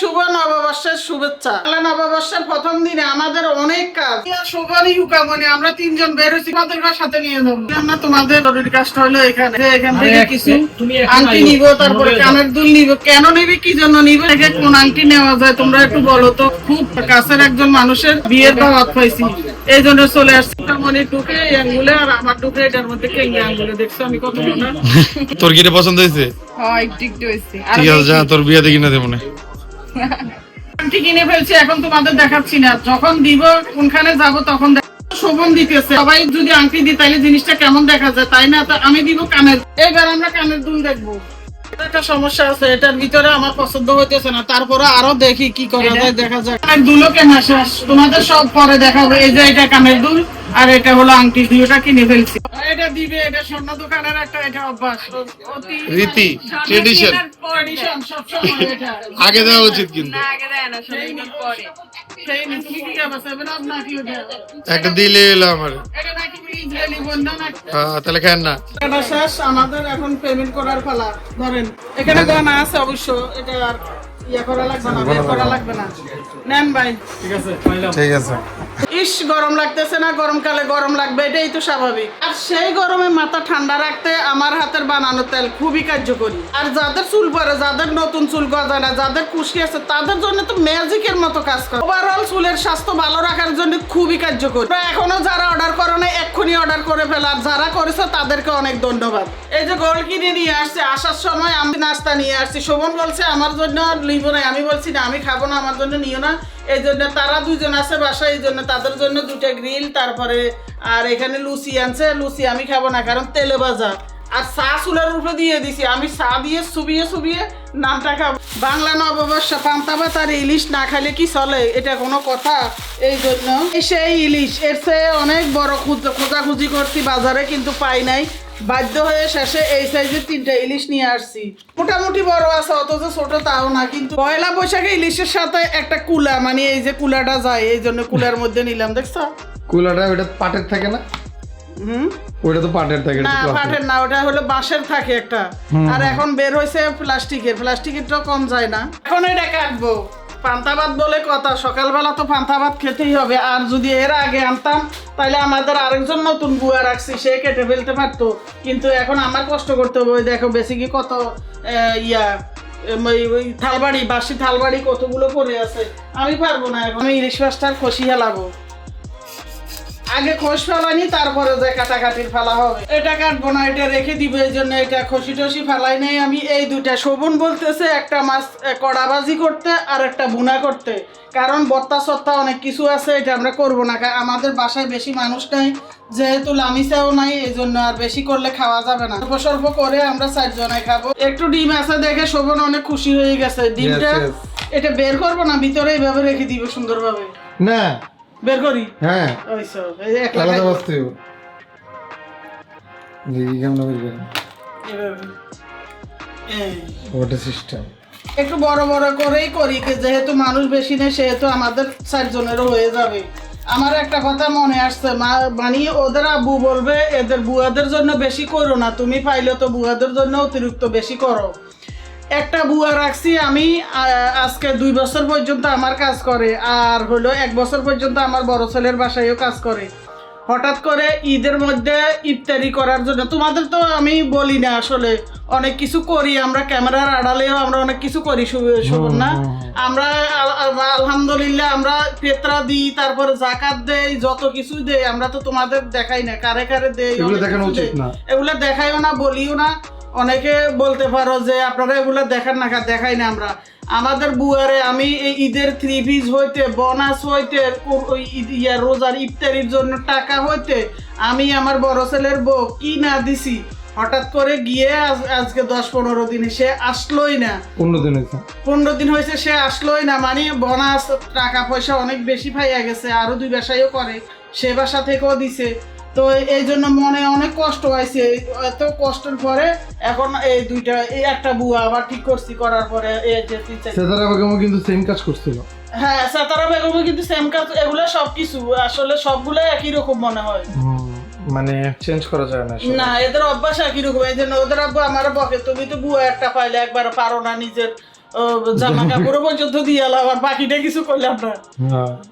শুভ নববর্ষের শুভেচ্ছা। বাংলা নববর্ষের প্রথম দিনে আমাদের অনেক কাজ। হুকামনি আমরা তিনজন বের তোমাদের সাথে নিয়ে যাব। আমরা তোমাদের জরুরি কাজটা হলো এখানে। এখান থেকে কিছু আংটি। নিব তারপরে কানের দুল নিব। কেন নিবি কি জন্য নিবে? থেকে কোন আংটি নেওয়া যায় তোমরা একটু বলো তো। খুব কাছের একজন মানুষের বিয়ের দাওয়াত পাইছি। এই জন্য চলে আসছি। মনে এই আঙ্গুলে আর আমার ঢুকে এটার মধ্যে কেঙ্গে আঙ্গুলে। দেখছ আমি কত মনে তোর কি পছন্দ হয়েছে? হয় ঠিক হয়েছে। ঠিক আছে যা তোর বিয়ে দেখি না দেবো না। কিনে ফেলছি, এখন তোমাদের দেখাচ্ছি না। যখন দিব, কোনখানে যাব তখন শোভন দিতেছে। সবাই যদি আংটি দিই তাহলে জিনিসটা কেমন দেখা যায়, তাই না? তো আমি দিব কানের এবার আমরা কানের দুল দেখব। একটা সমস্যা আছে, এটার ভিতরে আমার পছন্দ হইতেছে না। তারপরে আরও দেখি কি করা যায়, দেখা যায় দুলও কেনা শেষ তোমাদের সব পরে দেখাবো। এই যে এটা কানের দুল। আর এটা হলো আংটি দুইটা কিনে ফেলছি। এটা দিবে এটা স্বর্ণ দোকানের একটা এটা অভ্যাস। রীতি। ট্রেডিশন সবসময় আগে দেওয়া উচিত কিন্তু? একটা দিলে এলো আমার। এটা নাকি ইসরায়েলি বন্ধা নাকি? আহ, তাহলে খান না এটা শেষ, আমাদের এখন পেমেন্ট করার পালা। ধরেন এখানে গয়না আছে অবশ্য এটা আর ইয়া করা লাগবে না বের করা লাগবে না। নেন ভাই। ঠিক আছে ঠিক আছে। ইস, গরম লাগতেছে না গরমকালে গরম লাগবে, এটাই তো স্বাভাবিক। আর সেই গরমে মাথা ঠান্ডা রাখতে আমার হাতের বানানো তেল খুবই কার্যকরী। আর যাদের চুল পরে, যাদের নতুন চুল গজায় না যাদের খুশকি আছে, তাদের জন্য তো ম্যাজিকের মতো কাজ করে। ওভারঅল চুলের স্বাস্থ্য ভালো রাখার জন্য খুবই কার্যকরী। এখনও যারা অর্ডার করো না এক্ষুনি অর্ডার করে ফেলা। আর যারা করেছে, তাদেরকে অনেক ধন্যবাদ। এই যে গোল কিনে নিয়ে আসছে, আসার সময় আমি নাস্তা নিয়ে আসছি। শোভন বলছে, আমার জন্য নিব না আমি বলছি, না, আমি খাব না, আমার জন্য নিও না। এই জন্য তারা দুজন আছে বাসায়, এই জন্য তাদের জন্য দুটা গ্রিল তারপরে আর এখানে লুচি আনছে, লুচি আমি খাব না, কারণ তেলে ভাজা। আর চা চুলার উপরে দিয়ে দিছি, আমি চা দিয়ে সুবিয়ে সুবিয়ে নামটা খাব। বাংলা নববর্ষ পান্তাবাত আর ইলিশ না খাইলে কি চলে? এটা কোনো কথা? এই জন্য সেই ইলিশ, এর চেয়ে অনেক বড় খুঁজ- খোঁজাখুঁজি করছি, বাজারে কিন্তু পাই নাই। বাধ্য হয়ে শেষে এই সাইজের তিনটা ইলিশ নিয়ে আসছি। মোটামুটি বড় আছে, অথচ ছোট তাও না, কিন্তু পয়লা বৈশাখে ইলিশের সাথে একটা কুলা মানে এই যে কুলাটা যায়, এই জন্য কুলার মধ্যে নিলাম, দেখছ? কুলাটা ওটা পাটের থাকে না? হুম? ওটা তো পাটের থাকে না। পাটের ওটা হলো বাঁশের থাকে একটা। আর এখন বের হয়েছে প্লাস্টিকের প্লাস্টিকের তো কম যায় না। এখন এটা কাটবো। বলে কথা সকালবেলা তো খেতেই হবে। আর যদি এর আগে আনতাম তাহলে আমাদের আরেকজন নতুন বুয়া রাখছি সে কেটে ফেলতে পারতো। কিন্তু এখন আমার কষ্ট করতে হবে। ওই দেখো বেশি কি কত ইয়া ওই ওই থালবাড়ি বাসি থালবাড়ি কতগুলো পড়ে আছে। আমি পারব না এখন আমি ইলিশ মাছটার খসি হেলাবো। আগে খোস ফেলানি তারপরে যে কাটাকাটির ফেলা হবে। এটা কাটবো না এটা রেখে দিব এই জন্য এটা খসি টসি ফেলাই নাই আমি। এই দুটা শোভন বলতেছে একটা মাছ কড়াবাজি করতে আর একটা বুনা করতে। কারণ বত্তা সত্তা অনেক কিছু আছে এটা আমরা করব না। আমাদের বাসায় বেশি মানুষ নাই যেহেতু লামিচাও নাই এই জন্য আর বেশি করলে খাওয়া যাবে না। অল্প স্বল্প করে আমরা চারজনে খাব। একটু ডিম আছে দেখে শোভন অনেক খুশি হয়ে গেছে। ডিমটা এটা বের করব না ভিতরে এইভাবে রেখে দিব সুন্দরভাবে? না বের করি? হ্যাঁ। আলাদা বসতে কেমন বের করে। ওটা সিস্টেম একটু বড় বড় করেই করি যেহেতু মানুষ বেশি নেই সেহেতু আমাদের চারজনেরও হয়ে যাবে। আমার একটা কথা মনে আসছে মা মানে ওদের আব্বু বলবে এদের বুয়াদের জন্য বেশি করো না। তুমি পাইলে তো বুয়াদের জন্য অতিরিক্ত বেশি করো। একটা বুয়া রাখছি আমি আজকে দুই বছর পর্যন্ত আমার কাজ করে আর হলো এক বছর পর্যন্ত আমার বড় ছেলের বাসায়ও কাজ করে। হঠাৎ করে ঈদের মধ্যে ইফতারি করার জন্য তোমাদের তো আমি বলি না আসলে অনেক কিছু করি আমরা ক্যামেরার আড়ালেও আমরা অনেক কিছু করি শোভন না? আমরা আল- আল- আলহামদুলিল্লাহ আমরা পেত্রা দিই তারপরে জাকাত দেই যত কিছু দেই আমরা তো তোমাদের দেখাই না কারে কারে দেই। এগুলো দেখাইও না বলিও না। অনেকে বলতে পারো যে আপনারা এগুলো দেখান না দেখাই না আমরা। আমাদের বুয়ারে আমি এই ঈদের থ্রি পিস হইতে বোনাস হইতে ইয়া রোজার ইফতারির জন্য টাকা হইতে আমি আমার বড় ছেলের বউ কি না দিছি। হঠাৎ করে গিয়ে আজকে দশ পনেরো দিনে সে আসলোই না। পনেরো দিন হয়েছে। পনেরো দিন হয়েছে সে আসলোই না মানে বোনাস টাকা পয়সা অনেক বেশি পাইয়া গেছে আরও দুই বাসায়ও করে। সে বাসা থেকেও দিছে। তো এই জন্য মনে অনেক কষ্ট হয়েছে। এত কষ্টের পরে এখন এই দুইটা এই একটা বুয়া আবার ঠিক করছি করার পরে এই যে সেতারা বেগমও কিন্তু সেম কাজ করছিল। হ্যাঁ সাতারা বেগমও কিন্তু সেম কাজ এগুলো সবকিছু আসলে সবগুলো একই রকম মনে হয়। মানে চেঞ্জ করা যায় না না এদের অভ্যাস একই রকম এই জন্য ওদের আব্বু আমার বকে তুমি তো বুয়া একটা পাইলে একবার পারো না নিজের। জামা কাপড়ও পর্যন্ত দিয়ে এলাম আর বাকিটা কিছু করলাম না।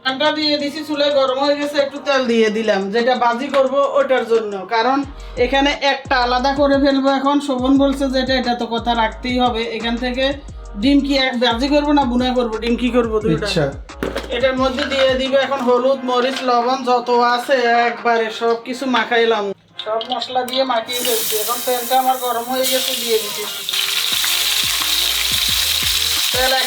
ঠান্ডা দিয়ে দিছি চুলে গরম হয়ে গেছে একটু তেল দিয়ে দিলাম। যেটা বাজি করব ওটার জন্য। কারণ এখানে একটা আলাদা করে ফেলব এখন। শোভন বলছে যে এটা এটা তো কথা রাখতেই হবে। এখান থেকে ডিম কি বাজি করব না বুনা করব? ডিম কি করব দুইটা? এটার মধ্যে দিয়ে দিবে এখন হলুদ মরিচ লবণ যত আছে একবারে সব কিছু মাখাইলাম। সব মশলা দিয়ে মাখিয়ে ফেলছি। এখন তেলটা আমার গরম হয়ে গেছে দিয়ে দিতেছি। তেল এক।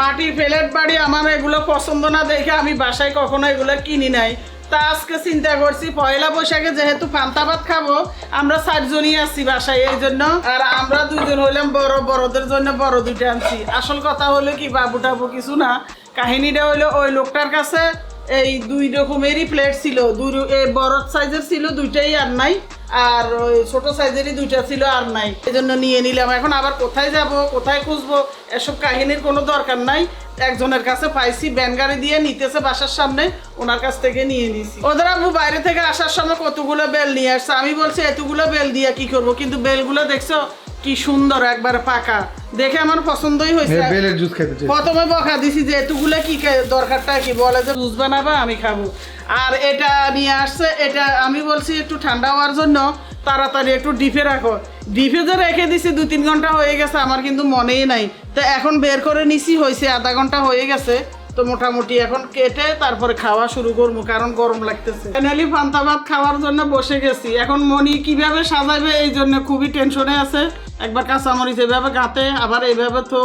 মাটির প্লেট বাড়ি আমার এগুলো পছন্দ না দেখে আমি বাসায় কখনো এগুলো কিনি নাই। তা আজকে চিন্তা করছি, পয়লা বৈশাখে যেহেতু পান্তা ভাত খাব, আমরা চারজনই আছি বাসায় এই জন্য। আর আমরা দুজন হইলাম বড় বড়দের জন্য বড় দুইটা আনছি। আসল কথা হলো কি, বাবু টাবু কিছু না। কাহিনীটা হলো ওই লোকটার কাছে এই দুই রকমেরই প্লেট ছিল। দুই বড় সাইজের ছিল, দুইটাই আর নাই। আর ওই ছোট সাইজেরই দুইটা ছিল আর নাই। এই জন্য নিয়ে নিলাম। এখন আবার কোথায় যাব, কোথায় খুঁজবো, এসব কাহিনীর কোনো দরকার নাই। একজনের কাছে পাইছি, ব্যান গাড়ি দিয়ে নিতেছে বাসার সামনে, ওনার কাছ থেকে নিয়ে নিছি। ওদের আব্বু বাইরে থেকে আসার সময় কতগুলো বেল নিয়ে আসছে? আমি বলছি, এতগুলো বেল দিয়ে কি করব? কিন্তু বেলগুলো দেখছ কি সুন্দর একবার পাকা। দেখে আমার পছন্দই হয়েছে। বেলের জুস খেতে চাই। প্রথমে বকা দিছি যে এতগুলো কি দরকারটা কি? বলে যে জুস বানাবা আমি খাব। আর এটা নিয়ে আসছে এটা আমি বলছি একটু ঠান্ডা হওয়ার জন্য তাড়াতাড়ি একটু ডিপে রাখো। ডিপে যে রেখে দিছি দু তিন ঘণ্টা হয়ে গেছে আমার কিন্তু মনেই নাই। তো এখন বের করে নিছি হয়েছে আধা ঘণ্টা হয়ে গেছে। তো মোটামুটি এখন কেটে তারপরে খাওয়া শুরু করব, কারণ গরম লাগতেছে। ফাইনালি পান্তা ভাত খাওয়ার জন্য বসে গেছি। এখন মনি কীভাবে সাজাবে এই জন্য খুবই টেনশনে আছে। একবার কাঁচামরিচ এভাবে গাতে আবার এইভাবে তো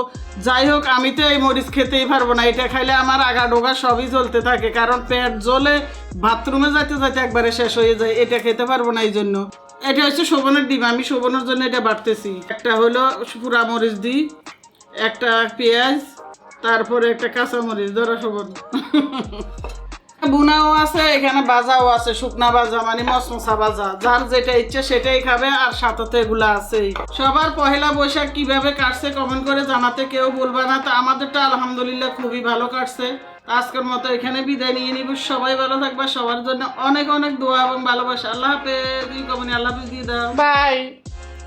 যাই হোক, আমি তো এই মরিচ খেতেই পারব না। এটা খাইলে আমার আগা ডোগা সবই জ্বলতে থাকে, কারণ পেট জ্বলে বাথরুমে যাইতে যাইতে একবারে শেষ হয়ে যায়। এটা খেতে পারব না এই জন্য। এটা হচ্ছে শোভনের ডিম, আমি শোভনের জন্য এটা বাড়তেছি একটা হলো পুরা মরিচ দিই, একটা পেঁয়াজ তারপরে একটা কাঁচামরিচ ধরো শোভন বুনাও আছে এখানে বাজাও আছে শুকনা বাজা মানে মশমশা বাজা। যার যেটা ইচ্ছে সেটাই খাবে আর সাথে এগুলো আছেই। সবার পহেলা বৈশাখ কীভাবে কাটছে কমেন্ট করে জানাতে কেউ বলবে না। তো আমাদেরটা আলহামদুলিল্লাহ খুবই ভালো কাটছে। আজকের মতো এখানে বিদায় নিয়ে নিব। সবাই ভালো থাকবে সবার জন্য অনেক অনেক দোয়া এবং ভালোবাসা। আল্লাহ হাফেজ। কমেন্ট আল্লাহ হাফেজ দিয়ে দাও। বাই